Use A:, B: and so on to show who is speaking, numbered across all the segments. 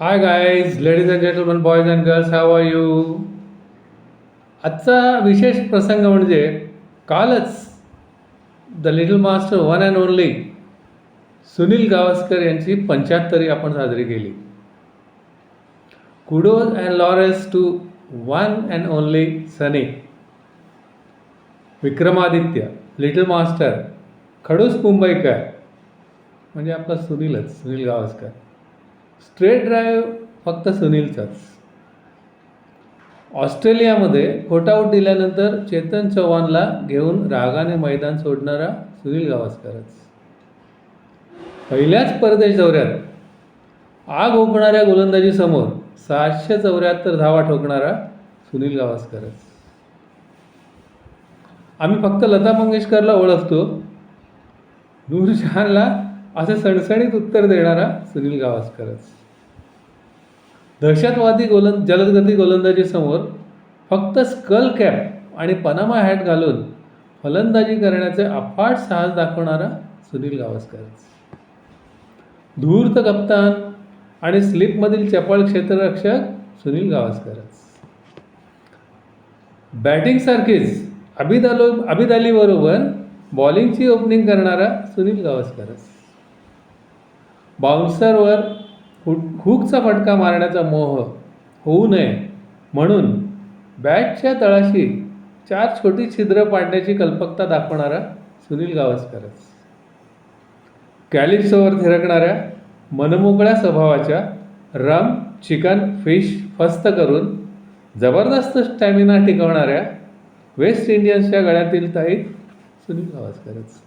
A: Hi guys ladies and gentleman boys and girls how are you आजचा विशेष प्रसंग म्हणजे कालच the little master one and only Sunil Gavaskar यांची पंच्याहत्तरी आपण साजरी केली. Kudos and laurels to one and only Sunny Vikramaditya little master खडूस मुंबईकर. म्हणजे आपला सुनीलच सुनील गावस्कर. स्ट्रेट ड्राईव्ह फक्त सुनीलचाच. ऑस्ट्रेलियामध्ये खोटाऊट दिल्यानंतर चेतन चव्हाणला घेऊन रागाने मैदान सोडणारा सुनील गावस्करच. पहिल्याच परदेश दौऱ्यात आग ओकणाऱ्या गोलंदाजीसमोर सहाशे चौऱ्याहत्तर धावा ठोकणारा सुनील गावस्करच. आम्ही फक्त लता मंगेशकरला ओळखतो. नूरजहानला असं सणसणीत उत्तर देणारा सुनील गावस्करच. दहशतवादी गोलंद जलदगती गोलंदाजीसमोर फक्त स्कल कॅप आणि पनामा हॅट घालून फलंदाजी करण्याचे अफाट साहस दाखवणारा सुनील गावस्करच. धूर्त कप्तान आणि स्लिपमधील चपळ क्षेत्ररक्षक सुनील गावस्करच. बॅटिंगसारखीच अबिद अलो अबिद अलीबरोबर बॉलिंगची ओपनिंग करणारा सुनील गावस्करच. बाउन्सरवर हुक हुकचा फटका मारण्याचा मोह होऊ नये. म्हणून बॅटच्या तळाशी चार छोटी छिद्र पाडण्याची कल्पकता दाखवणारा सुनील गावस्करच. कॅलिप्सोवर थिरकणाऱ्या मनमोकळ्या स्वभावाच्या रम चिकन फिश फस्त करून जबरदस्त स्टॅमिना टिकवणाऱ्या वेस्ट इंडियन्सच्या गळ्यातील ताईत सुनील गावस्करच.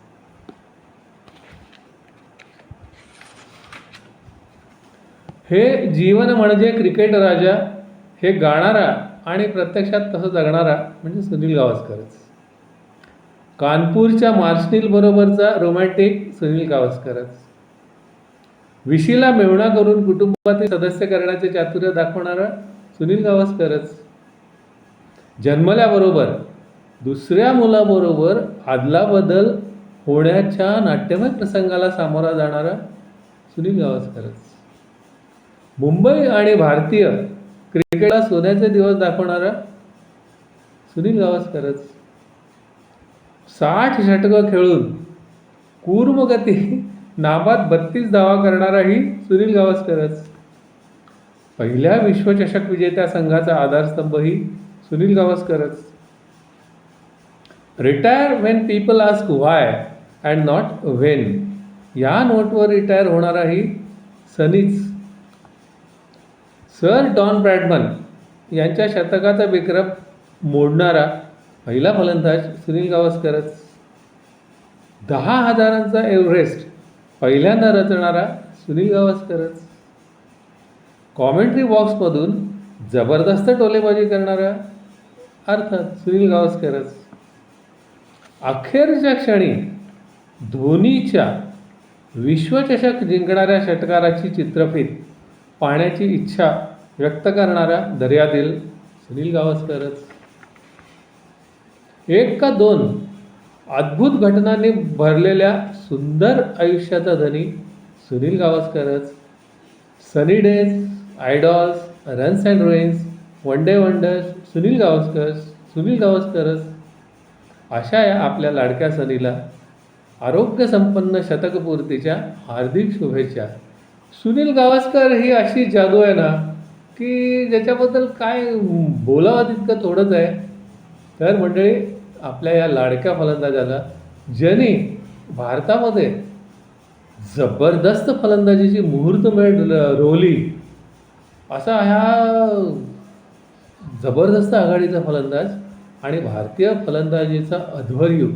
A: हे जीवन म्हणजे क्रिकेट राजा हे गाणारा आणि प्रत्यक्षात तसं जगणारा म्हणजे सुनील गावस्करच. कानपूरच्या मार्शनील बरोबरचा रोमॅन्टिक सुनील गावस्करच. विशीला मेवणा करून कुटुंबातील सदस्य करण्याचे चातुर्य दाखवणारा सुनील गावस्करच. जन्मल्याबरोबर दुसऱ्या मुलाबरोबर आदलाबदल होण्याच्या नाट्यमय प्रसंगाला सामोरा जाणारा सुनील गावस्करच. मुंबई आणि भारतीय क्रिकेटला सोन्याचे दिवस दाखवणारा सुनील गावस्करच. साठ षटकं खेळून कूर्मगती नाबाद बत्तीस धावा करणाराही सुनील गावस्करच. पहिल्या विश्वचषक विजेत्या संघाचा आधारस्तंभही Sunil गावस्करच. Retire when people ask why and not when या नोटवर रिटायर होणाराही सनीच. सर डॉन ब्रॅडमन यांच्या शतकाचा विक्रम मोडणारा पहिला फलंदाज सुनील गावस्करच दहा हजारांचा एव्हरेस्ट पहिल्यांदा रचणारा सुनील गावस्करच कॉमेंट्री बॉक्समधून जबरदस्त टोलेबाजी करणारा अर्थात सुनील गावस्करच अखेरच्या क्षणी धोनीच्या विश्वचषक जिंकणाऱ्या षटकाराची चित्रफित पाहण्याची इच्छा व्यक्त करणाऱ्या दर्यातील सुनील गावस्करच. एक का दोन अद्भुत घटनांनी भरलेल्या सुंदर आयुष्याचा धनी Sunil गावस्करच. Sunny days idols runs and rains one day wonders Sunil Gavaskar Sunil गावस्करच. अशा या आपल्या लाडक्या सनीला आरोग्यसंपन्न शतकपूर्तीच्या हार्दिक शुभेच्छा. सुनील गावस्कर ही अशी जादू आहे ना की ज्याच्याबद्दल काय बोलावं तितकं थोडंच आहे. तर मंडळी आपल्या या लाडक्या फलंदाजाला ज्यांनी भारतामध्ये जबरदस्त फलंदाजीची मुहूर्तमेढ रोवली असा ह्या जबरदस्त आघाडीचा फलंदाज आणि भारतीय फलंदाजीचा अध्वर्यू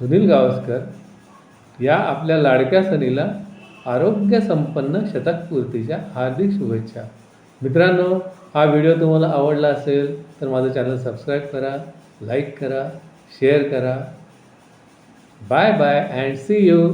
A: सुनील गावस्कर या आपल्या लाडक्या सनीला आरोग्यसंपन्न शतकपूर्तीच्या हार्दिक शुभेच्छा. मित्रांनो हा व्हिडिओ तुम्हाला आवडला असेल तर माझं चॅनल सबस्क्राईब करा लाईक करा शेअर करा. Bye bye and see you